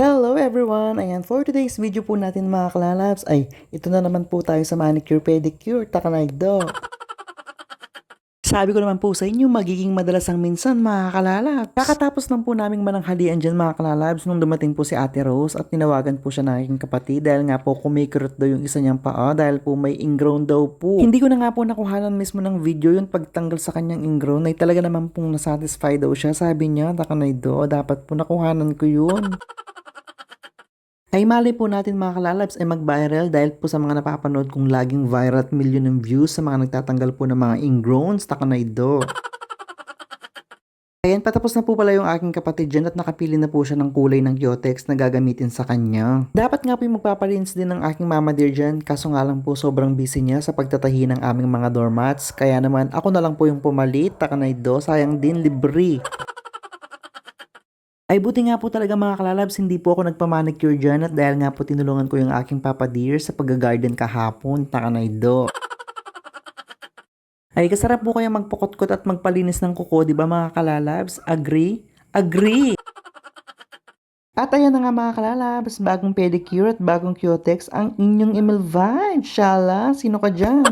Hello everyone! Ayan, for today's video po natin mga kalalabs, ay ito na naman po tayo sa manicure pedicure, takanaydo. Sabi ko naman po sa inyo, magiging madalas ang minsan mga kalalabs. Kakatapos lang po naming mananghalian dyan mga kalalabs nung dumating po si Ate Rose at tinawagan po siya ng aking kapatid dahil nga po kumikirot daw yung isa niyang paa dahil po may ingrown daw po. Hindi ko na nga po nakuhanan mismo ng video yun pagtanggal sa kanyang ingrown ay talaga naman pong nasatisfy daw siya. Sabi niya, takanaydo, dapat po nakuhanan ko yun. Ay mali po natin mga kalalabs ay mag-viral dahil po sa mga napapanood kong laging viral at million ng views sa mga nagtatanggal po ng mga ingrowns, takanaydo. Ayan, patapos na po pala yung aking kapatid dyan at nakapili na po siya ng kulay ng Kyotex na gagamitin sa kanya. Dapat nga po yung magpaparins din ng aking mama dear dyan, kaso nga lang po sobrang busy niya sa pagtatahi ng aming mga doormats. Kaya naman ako na lang po yung pumalit, takanaydo, sayang din libre. Ay buti nga po talaga mga kalalabs, hindi po ako nagpamanicure dyan at dahil nga po tinulungan ko yung aking papa dear sa pag-garden kahapon, takanaydo. Ay kasarap po kaya magpukot-kot at magpalinis ng kuko, di ba mga kalalabs? Agree? Agree! At ayan na nga mga kalalabs, bagong pedicure at bagong cutex ang inyong Emil Vibe. Shala, sino ka dyan?